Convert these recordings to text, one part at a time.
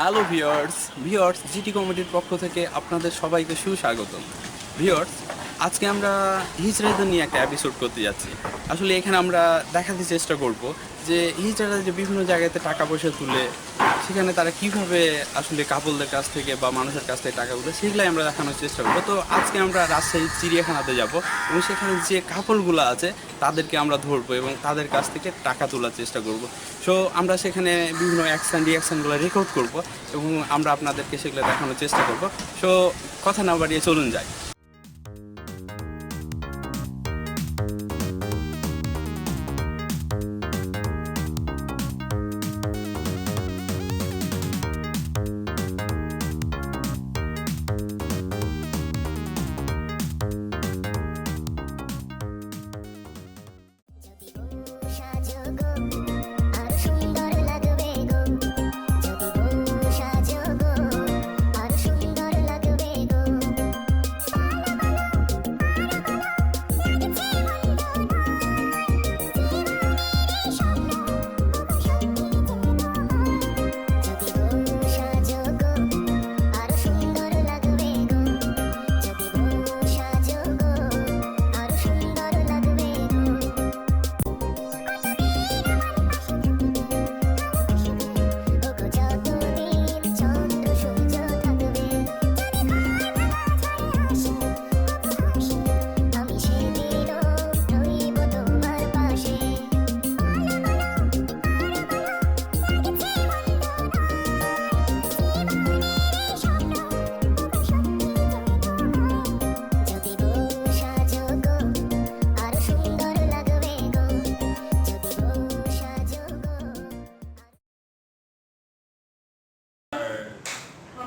Hello viewers viewers GT কমিটির পক্ষ থেকে আপনাদের সবাইকে সুস্বাগত ভিওর্স আজকে আমরা হিজড়াদের নিয়ে একটা এপিসোড করতে যাচ্ছি। আসলে এখানে আমরা দেখাতে চেষ্টা করব যে হিজড়ারা যে বিভিন্ন জায়গাতে টাকা পয়সা তুলে সেখানে তারা কীভাবে আসলে কাপলদের কাছ থেকে বা মানুষের কাছ থেকে টাকা তুলে সেগুলাই আমরা দেখানোর চেষ্টা করব। তো আজকে আমরা রাজশাহী চিড়িয়াখানাতে যাব এবং সেখানে যে কাপলগুলো আছে, তাদেরকে আমরা ধরবো এবং তাদের কাছ থেকে টাকা তোলার চেষ্টা করব। সো আমরা সেখানে বিভিন্ন অ্যাকশন রিয়াকশানগুলো রেকর্ড করব এবং আমরা আপনাদেরকে সেগুলো দেখানোর চেষ্টা করব। সো কথা না বাড়িয়ে চলুন যাই।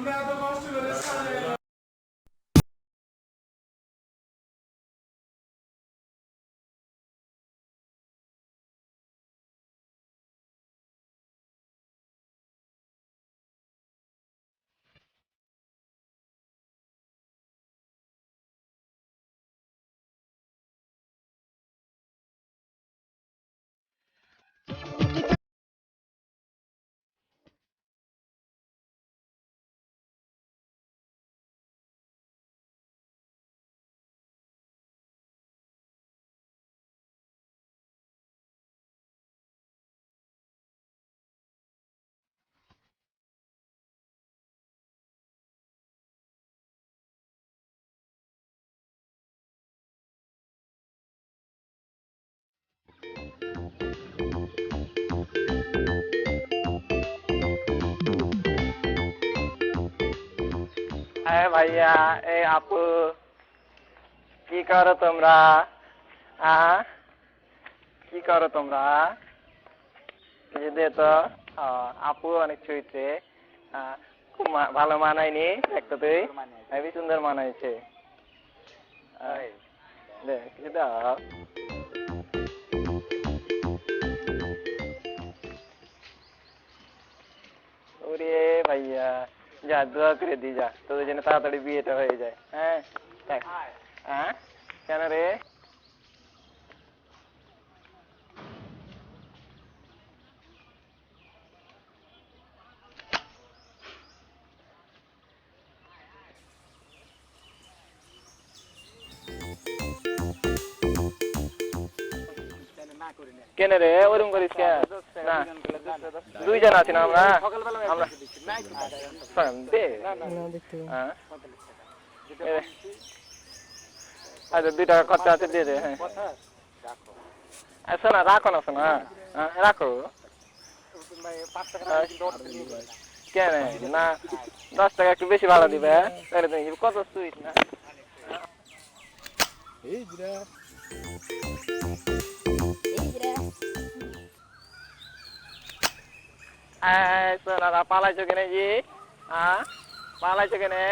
আমরা হ্যাঁ ভাইয়া এই আপু কি করো তোমরা? আ? কি করো তোমরা? তো আপু অনেক চুইছে খুব ভালো মানায়নি একটা তুই। হেবি সুন্দর মানাইছে কিছু দাও যা, দোয়া করে দি, যা। তোদের জন্য তাড়াতাড়ি বিয়েটা হয়ে যায়। হ্যাঁ। হ্যাঁ? কেন রে? কেন রে? ওরকম করিস কে না। দুইজন আছি না আমরা? আমরা শোন, হ্যাঁ। আচ্ছা দুই টাকা খরচা আছে দিয়ে দে হ্যাঁ। আচ্ছা না রাখো না শোনা হ্যাঁ। রাখো। কেন? না দশ টাকা একটু বেশি ভাড়া দিবে হ্যাঁ? তাহলে তুমি কত সুইট না? এই সোনারা পালাইছো কেনে জি হ্যাঁ পালাইছো কেনে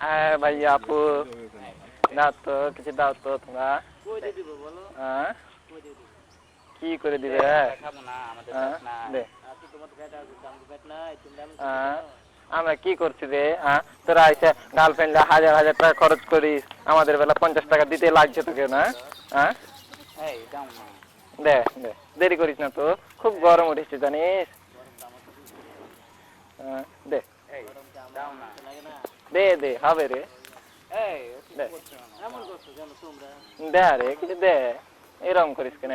হ্যাঁ ভাইয়া আপু দাও তো কিছু দাও তো তোমরা হ্যাঁ কি করে দিবে হ্যাঁ দে হ্যাঁ আমরা কি করছি রে তোরা এসে গার্লফ্রেন্ডে হাজার হাজার টাকা খরচ করিস আমাদের বেলা পঞ্চাশ টাকা দিতে লাগছে তোকে না? হ্যাঁ দে দে দেরি করিস না তো খুব গরম উঠেছে জানিস? দে। দে দে হবে রে। দে। রে কিছু দে এরকম করিস কেন?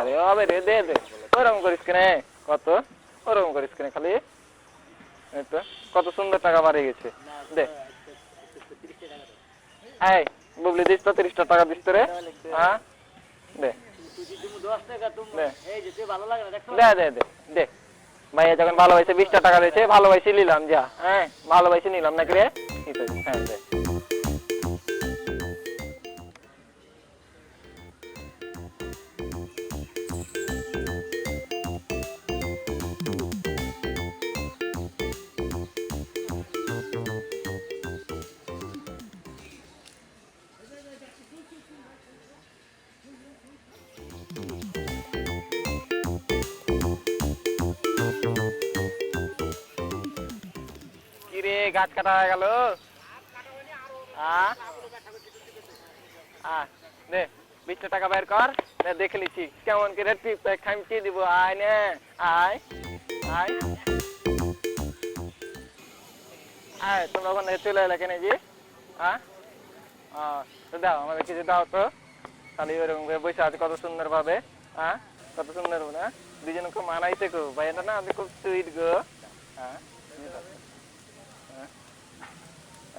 না রে হবে রে দে দে। ওরকম করিস কেন, কত? ওরকম করিস কেন খালি। এই তো, কত সুন্দর টাকা বাড়ে গেছে। দে। এই, বুবলি, দিস তো তিরিশটা টাকা দিস তো রে হ্যাঁ? দে। দে। দে দে ভাইয়া ভালোবাসে, বিশটা টাকা দিয়েছে, ভালোবাসি নিলাম, যা। হ্যাঁ? ভালোবাসি নিলাম নাকি রে? হ্যাঁ দে। গাছ কাটা হয়ে গেল। টাকা বের কর। দেখে নিচ্ছি। কেমন করে টিপ খামচি দিব। আয় নে, আয় তোমরা ওখানে চলে এলে কেন জি হ্যাঁ দাও, আমাদের কিছু দাও তো। তাহলে ওরকম বসে আছে, কত সুন্দর ভাবে। হ্যাঁ কত সুন্দর না দুজন খুব মানাইছে গো। ভাইয়াটা না আমি খুব সুইট গো। হ্যাঁ?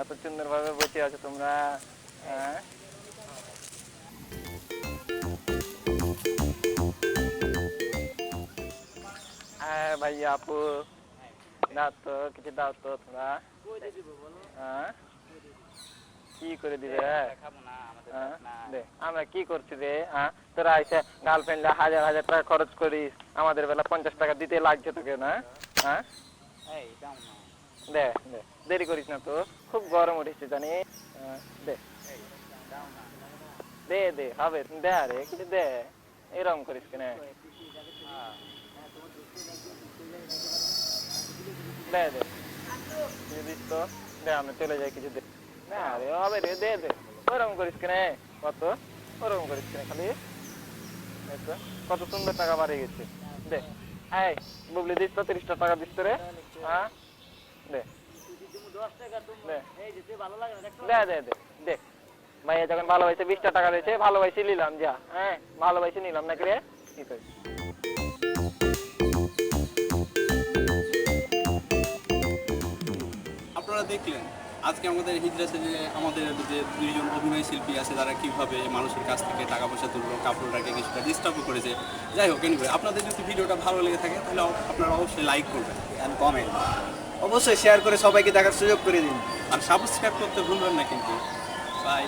এত সুন্দর ভাবে বসে আছো তোমরা? হ্যাঁ? হ্যাঁ ভাইয়া আপু। দাও তো কিছু দাও তো তোমরা। হ্যাঁ? কি করে দিবে? হ্যাঁ? আমরা কি করছি রে? হ্যাঁ? তোরা এসে গার্লফ্রেন্ড হাজার হাজার টাকা খরচ করিস আমাদের বেলা পঞ্চাশ টাকা দিতে লাগছে তোকে না? হ্যাঁ? দে দেরি করিস না তো। খুব গরম উঠেছে, জানি। দে। দে দে, হবে। দে রে কিছু দে। এরকম করিস কেন? দে দে। দিস তো। দে আমরা চলে যাই কিছু দে না রে হবে রে, দে দে। ওরকম করিস কেন? কত? ওরকম করিস কেন খালি? কত সুন্দর টাকা বাড়ে গেছে। দে। এই, বুবলি, দিস তো তিরিশটা টাকা দিস রে। হ্যাঁ? দে দে দে দে দে। দে যখন ভালোবাসে বিশটা টাকা দিয়েছে ভালোবাসি নিলাম যা। হ্যাঁ। ভালোবাসি নিলাম নাকি রে? ঠিক আছে আপনারা দেখলেন আজকে আমাদের হিজরাসে যে আমাদের যে দুইজন অভিনয় শিল্পী আছে তারা কীভাবে মানুষের কাছ থেকে টাকা পয়সা তুললো কাপড়টাকে কিছুটা ডিস্টার্বও করেছে। যাই হোক এনিওয়ে আপনাদের যদি ভিডিওটা ভালো লেগে থাকে তাহলে আপনারা অবশ্যই লাইক করবেন অ্যান্ড কমেন্ট অবশ্যই শেয়ার করে সবাইকে দেখার সুযোগ করে দিন। আর সাবস্ক্রাইব করতে ভুলবেন না কিন্তু। বাই